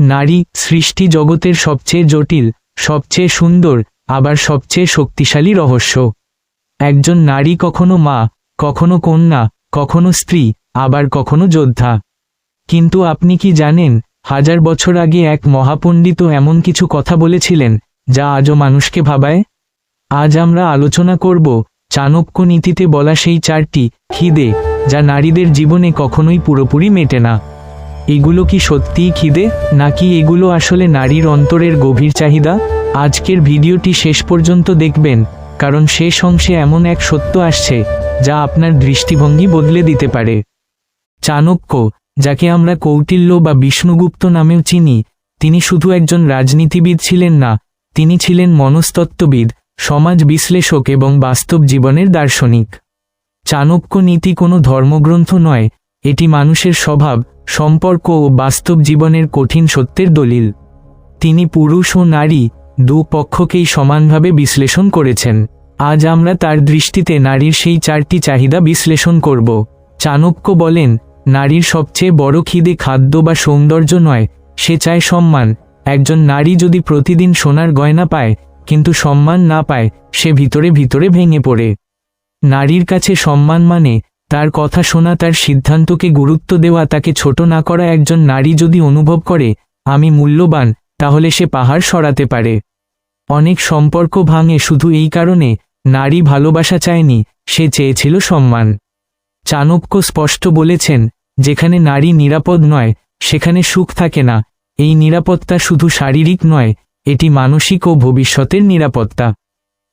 নারী সৃষ্টি জগতের সবচেয়ে জটিল, সবচেয়ে সুন্দর, আবার সবচেয়ে শক্তিশালী রহস্য। একজন নারী কখনো মা, কখনো কন্যা, কখনো স্ত্রী, আবার কখনো যোদ্ধা। কিন্তু আপনি কি জানেন, হাজার বছর আগে এক মহাপণ্ডিত এমন কিছু কথা বলেছিলেন, যা আজও মানুষকে ভাবায়? আজ আমরা আলোচনা করব, চাণক্য নীতিতে বলা সেই চারটি খিদে, যা নারীদের জীবনে কখনোই পুরোপুরি মেটে না। এগুলো কি সত্যিই খিদে? নাকি এগুলো আসলে নারীর অন্তরের গভীর চাহিদা? আজকের ভিডিওটি শেষ পর্যন্ত দেখবেন, কারণ শেষ অংশে এমন এক সত্য আসছে, যা আপনার দৃষ্টিভঙ্গি বদলে দিতে পারে। চাণক্য, যাকে আমরা কৌটিল্য বা বিষ্ণুগুপ্ত নামেও চিনি, তিনি শুধু একজন রাজনীতিবিদ ছিলেন না, তিনি ছিলেন মনস্তত্ত্ববিদ, সমাজ বিশ্লেষক এবং বাস্তব জীবনের দার্শনিক। চাণক্য নীতি কোনো ধর্মগ্রন্থ নয়, এটি মানুষের স্বভাব সম্পর্ক ও বাস্তব জীবনের কঠিন সত্যের দলিল। তিনি পুরুষ ও নারী দু পক্ষকেই সমানভাবে বিশ্লেষণ করেছেন। আজ আমরা তার দৃষ্টিতে নারীর সেই চারটি চাহিদা বিশ্লেষণ করব। চাণক্য বলেন, নারীর সবচেয়ে বড় খিদে খাদ্য বা সৌন্দর্য নয়, সে চায় সম্মান। একজন নারী যদি প্রতিদিন সোনার গয়না পায়, কিন্তু সম্মান না পায়, সে ভিতরে ভিতরে ভেঙে পড়ে। নারীর কাছে সম্মান মানে তার কথা শোনা, তার সিদ্ধান্তকে গুরুত্ব দেওয়া, তাকে ছোট না করা একজন নারী যদি অনুভব করে, আমি মূল্যবান তাহলে সে পাহাড় সরাতে পারে। অনেক সম্পর্ক ভাঙে, শুধু এই কারণে নারী ভালোবাসা চায়নি, সে চেয়েছিল সম্মান। চাণক্য স্পষ্ট বলেছেন, যেখানে নারী নিরাপদ নয়, সেখানে সুখ থাকে না। এই নিরাপত্তা শুধু শারীরিক নয়, এটি মানসিক ও ভবিষ্যতের নিরাপত্তা।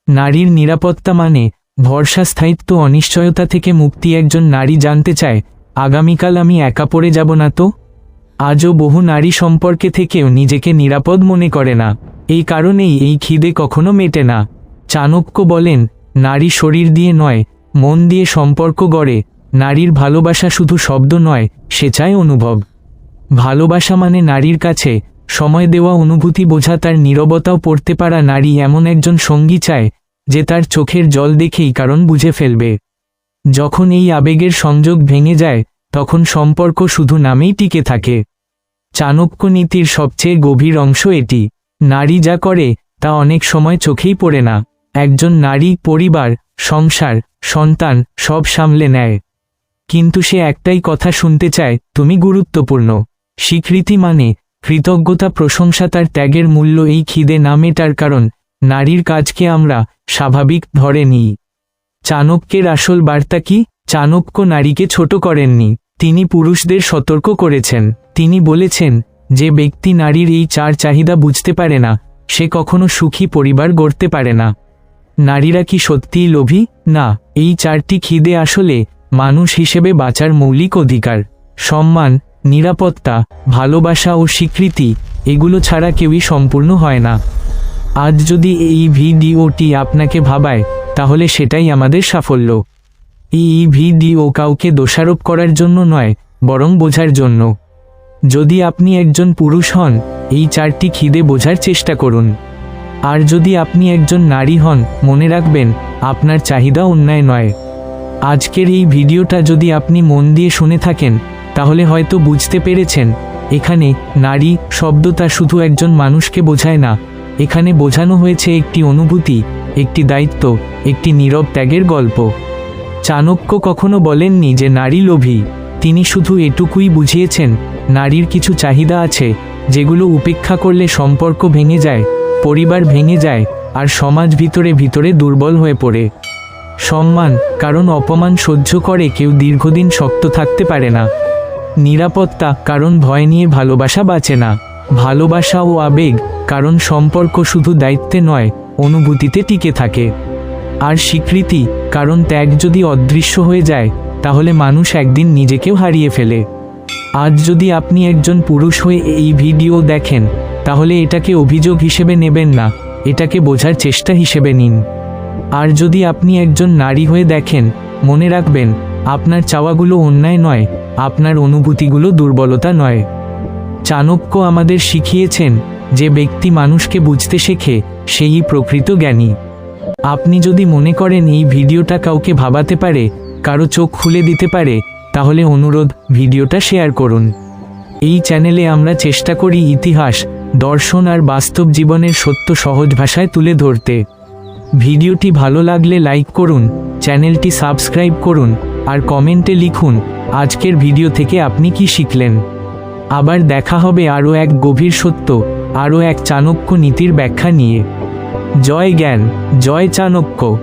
নারীর নিরাপত্তা মানে ভরসা, স্থায়িত্ব, অনিশ্চয়তা থেকে মুক্তি একজন নারী জানতে চায়, আগামীকাল আমি একা পড়ে যাব না তো? আজও বহু নারী সম্পর্কে থেকেও নিজেকে নিরাপদ মনে করে না। এই কারণেই এই খিদে কখনো মেটে না। চাণক্য বলেন, নারী শরীর দিয়ে নয়, মন দিয়ে সম্পর্ক গড়ে। নারীর ভালোবাসা শুধু শব্দ নয় সে চায় অনুভব। ভালোবাসা মানে নারীর কাছে সময় দেওয়া অনুভূতি বোঝা, তার নীরবতাও পড়তে পারা নারী এমন একজন সঙ্গী চায় যে তার চোখের জল দেখেই কারণ বুঝে ফেলবে। যখন এই আবেগের সংযোগ ভেঙে যায়, তখন সম্পর্ক শুধু নামেই টিকে থাকে। চাণক্য নীতির সবচেয়ে গভীর অংশ এটি। নারী যা করে, তা অনেক সময় চোখেই পড়ে না। একজন নারী, পরিবার, সংসার, সন্তান, সব সামলে নেয়। কিন্তু সে একটাই কথা শুনতে চায়, তুমি গুরুত্বপূর্ণ। স্বীকৃতি মানে কৃতজ্ঞতা প্রশংসা তার ত্যাগের মূল্য এই খিদে না মেটার কারণ। নারীর কাজকে আমরা স্বাভাবিক ধরে নিই চাণক্যের আসল বার্তা কি? চাণক্য নারীকে ছোট করেননি। তিনি পুরুষদের সতর্ক করেছেন। তিনি বলেছেন, যে ব্যক্তি নারীর এই চার চাহিদা বুঝতে পারে না, সে কখনো সুখী পরিবার গড়তে পারে না। নারীরা কি সত্যিই লোভী? না, এই চারটি খিদে আসলে মানুষ হিসেবে বাঁচার মৌলিক অধিকার। সম্মান, নিরাপত্তা, ভালোবাসা ও স্বীকৃতি, এগুলো ছাড়া কেউই সম্পূর্ণ হয় না। আজ যদি এই ভিডিওটি আপনাকে ভাবায়, তাহলে সেটাই আমাদের সাফল্য। এই ভিডিও কাউকে দোষারোপ করার জন্য নয়, বরং বোঝার জন্য। যদি আপনি একজন পুরুষ হন, এই চারটি খিদে বোঝার চেষ্টা করুন। আর যদি আপনি একজন নারী হন, মনে রাখবেন, আপনার চাহিদা অন্যায় নয়। আজকের এই ভিডিওটা যদি আপনি মন দিয়ে শুনে থাকেন, তাহলে হয়তো বুঝতে পেরেছেন, এখানে নারী শব্দটা শুধু একজন মানুষকে বোঝায় না এখানে বোঝানো হয়েছে একটি অনুভূতি, একটি দায়িত্ব, একটি নীরব ত্যাগের গল্প। চাণক্য কখনো বলেননি যে নারী লোভী। তিনি শুধু এটুকুই বুঝিয়েছেন, নারীর কিছু চাহিদা আছে, যেগুলো উপেক্ষা করলে সম্পর্ক ভেঙে যায়, পরিবার ভেঙে যায়, আর সমাজ ভিতরে ভিতরে দুর্বল হয়ে পড়ে। সম্মান, কারণ অপমান সহ্য করে কেউ দীর্ঘদিন শক্ত থাকতে পারে না। নিরাপত্তা, কারণ ভয় নিয়ে ভালোবাসা বাঁচে না। ভালোবাসা ও আবেগ, কারণ সম্পর্ক শুধু দায়িত্বে নয়, অনুভূতিতে টিকে থাকে। আর স্বীকৃতি, কারণ ত্যাগ যদি অদৃশ্য হয়ে যায়, তাহলে মানুষ একদিন নিজেকেও হারিয়ে ফেলে। আজ যদি আপনি একজন পুরুষ হয়ে এই ভিডিও দেখেন, তাহলে এটাকে অভিযোগ হিসেবে নেবেন না, এটাকে বোঝার চেষ্টা হিসেবে নিন। আর যদি আপনি একজন নারী হয়ে দেখেন, মনে রাখবেন, আপনার চাওয়াগুলো অন্যায় নয়, আপনার অনুভূতিগুলো দুর্বলতা নয়। চাণক্য আমাদের শিখিয়েছেন যে ব্যক্তি মানুষকে বুঝতে শেখে, সেই প্রকৃত জ্ঞানী। আপনি যদি মনে করেন এই ভিডিওটা কাউকে ভাবাতে পারে, কারও চোখ খুলে দিতে পারে, তাহলে অনুরোধ, ভিডিওটা শেয়ার করুন। এই চ্যানেলে আমরা চেষ্টা করি ইতিহাস, দর্শন আর বাস্তব জীবনের সত্য সহজ ভাষায় তুলে ধরতে। ভিডিওটি ভালো লাগলে লাইক করুন, চ্যানেলটি সাবস্ক্রাইব করুন, আর কমেন্টে লিখুন, আজকের ভিডিও থেকে আপনি কি শিখলেন? আবার দেখা হবে আরও এক গভীর সত্য, আরও এক চাণক্য নীতির ব্যাখ্যা নিয়ে। জয় জ্ঞান, জয় চাণক্য।